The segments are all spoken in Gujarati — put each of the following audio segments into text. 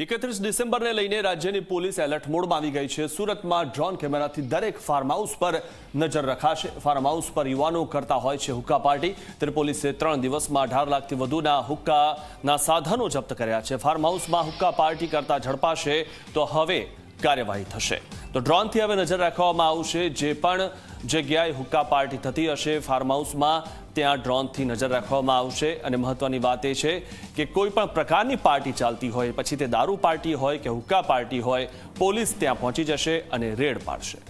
એકત્રીસ ડિસેમ્બરને લઈને રાજ્યની પોલીસ એલર્ટ મોડમાં આવી ગઈ છે. સુરતમાં ડ્રોન કેમેરાથી દરેક ફાર્મ હાઉસ પર નજર રખાશે. ફાર્મ હાઉસ પર યુવાનો કરતા હોય છે હુક્કા પાર્ટી. ત્યારે પોલીસે ત્રણ દિવસમાં અઢાર લાખથી વધુના હુક્કાના સાધનો જપ્ત કર્યા છે. ફાર્મ હાઉસમાં હુક્કા પાર્ટી કરતા ઝડપાશે તો હવે કાર્યવાહી થશે. તો ડ્રોનથી હવે નજર રાખવામાં આવશે જે પણ જગ્યાએ હુક્કા પાર્ટી થતી હશે ફાર્મ હાઉસમાં ત્યાં ડ્રોનથી નજર રાખવામાં આવશે. અને મહત્વની વાત એ છે કે કોઈ પણ પ્રકારની પાર્ટી ચાલતી હોય, પછી તે દારૂ પાર્ટી હોય કે હુક્કા પાર્ટી હોય, પોલીસ ત્યાં પહોંચી જશે અને રેડ પાડશે.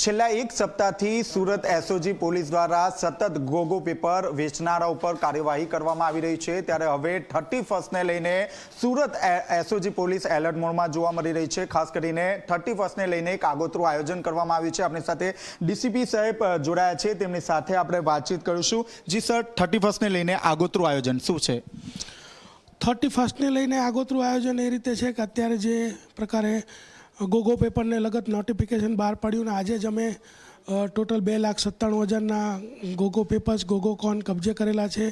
છેલ્લા એક સપ્તાહથી સુરત એસઓજી પોલીસ દ્વારા સતત ગોગો પેપર વેચનારા ઉપર કાર્યવાહી કરવામાં આવી રહી છે. ત્યારે હવે થર્ટી ફર્સ્ટને લઈને સુરત એસઓજી પોલીસ એલર્ટ મોડમાં જોવા મળી રહી છે. ખાસ કરીને થર્ટી ફર્સ્ટને લઈને એક આગોતરું આયોજન કરવામાં આવ્યું છે. આપણી સાથે ડીસીપી સાહેબ જોડાયા છે. તેમની સાથે આપણે વાતચીત કરીશું. જી સર, થર્ટી ફર્સ્ટને લઈને આગોતરું આયોજન શું છે? થર્ટી ફર્સ્ટને લઈને આગોતરું આયોજન એ રીતે છે કે અત્યારે જે પ્રકારે ગોગો પેપરને લગત નોટિફિકેશન બહાર પાડ્યું ને આજે જ અમે ટોટલ બે લાખ સત્તાણું હજારના ગોગો પેપર્સ ગોગો કોન કબજે કરેલા છે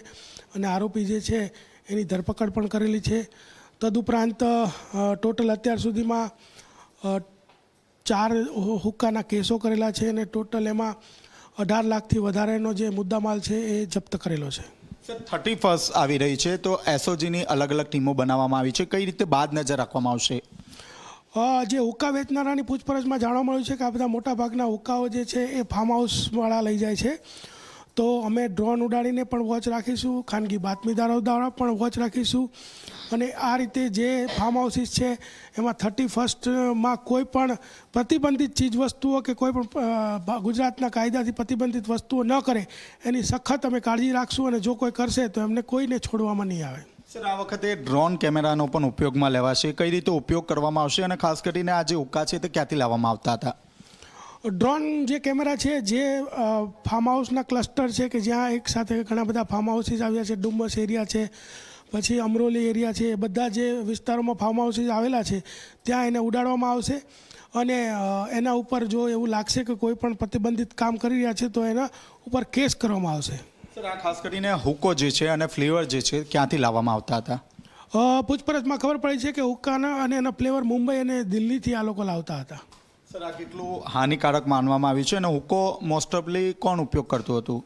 અને આરોપી જે છે એની ધરપકડ પણ કરેલી છે. તદુપરાંત ટોટલ અત્યાર સુધીમાં ચાર હુક્કાના કેસો કરેલા છે અને ટોટલ એમાં અઢાર લાખથી વધારેનો જે મુદ્દામાલ છે એ જપ્ત કરેલો છે. થર્ટી ફર્સ્ટ આવી રહી છે, તો એસઓજીની અલગ અલગ ટીમો બનાવવામાં આવી છે, કઈ રીતે બાદ નજર રાખવામાં આવશે? જે હુક્કા વેચનારાની પૂછપરછમાં જાણવા મળ્યું છે કે આ બધા મોટા ભાગના હુક્કાઓ જે છે એ ફાર્મ હાઉસવાળા લઈ જાય છે. તો અમે ડ્રોન ઉડાડીને પણ વોચ રાખીશું, ખાનગી બાતમીદારો દ્વારા પણ વોચ રાખીશું. અને આ રીતે જે ફાર્મ હાઉસીસ છે, એમાં થર્ટી ફર્સ્ટમાં કોઈ પણ પ્રતિબંધિત ચીજ વસ્તુઓ કે કોઈ પણ ગુજરાતના કાયદાથી પ્રતિબંધિત વસ્તુઓ ન કરે, એની સખત અમે કાળજી રાખશું અને જો કોઈ કરશે તો એમને કોઈને છોડવામાં નહીં આવે. સર, આ વખતે ડ્રોન કેમેરાનો પણ ઉપયોગમાં લેવાશે. કઈ રીતે ઉપયોગ કરવામાં આવશે અને ખાસ કરીને આ જે ઉકા છે તે ક્યાંથી લાવવામાં આવતા હતા? ડ્રોન જે કેમેરા છે, જે ફાર્મ હાઉસના ક્લસ્ટર છે કે જ્યાં એક સાથે ઘણા બધા ફાર્મ હાઉસીસ આવ્યા છે ડુમ્બસ એરિયા છે, પછી અમરોલી એરિયા છે એ બધા જે વિસ્તારોમાં ફાર્મ હાઉસીસ આવેલા છે, ત્યાં એને ઉડાડવામાં આવશે. અને એના ઉપર જો એવું લાગશે કે કોઈ પણ પ્રતિબંધિત કામ કરી રહ્યા છે, તો એના ઉપર કેસ કરવામાં આવશે. સર આ ખાસ કરીને હુક્કો જે છે અને ફ્લેવર જે છે ક્યાંથી લાવવામાં આવતા હતા? પૂછપરછમાં ખબર પડી છે કે હુક્કાના અને એના ફ્લેવર મુંબઈ અને દિલ્હીથી આ લોકો લાવતા હતા. સર આ કેટલું હાનિકારક માનવામાં આવ્યું છે અને હુક્કો મોસ્ટ ઓફલી કોણ ઉપયોગ કરતું હતું?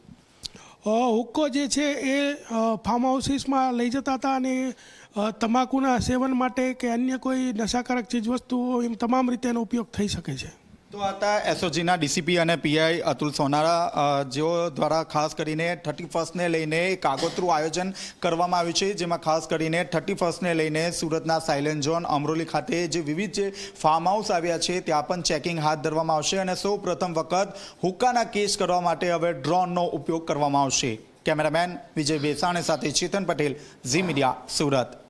હુક્કો જે છે એ ફાર્મ હાઉસીસમાં લઈ જતા હતા અને તમાકુના સેવન માટે કે અન્ય કોઈ નશાકારક ચીજવસ્તુઓ એમ તમામ રીતે એનો ઉપયોગ થઈ શકે છે. તો હતા એસઓજીના ડીસીપી અને પીઆઈ અતુલ સોનારા જેઓ દ્વારા ખાસ કરીને થર્ટી ફર્સ્ટને લઈને એક આગોતરું આયોજન કરવામાં આવ્યું છે, જેમાં ખાસ કરીને થર્ટી ફર્સ્ટને લઈને સુરતના સાયલેન્ટ ઝોન અમરોલી ખાતે જે વિવિધ જે ફાર્મ હાઉસ આવ્યા છે, ત્યાં પણ ચેકિંગ હાથ ધરવામાં આવશે અને સૌ વખત હુક્કાના કેસ કરવા માટે હવે ડ્રોનનો ઉપયોગ કરવામાં આવશે. કેમેરામેન વિજય બેસાણે સાથે ચેતન પટેલ, ઝી મીડિયા સુરત.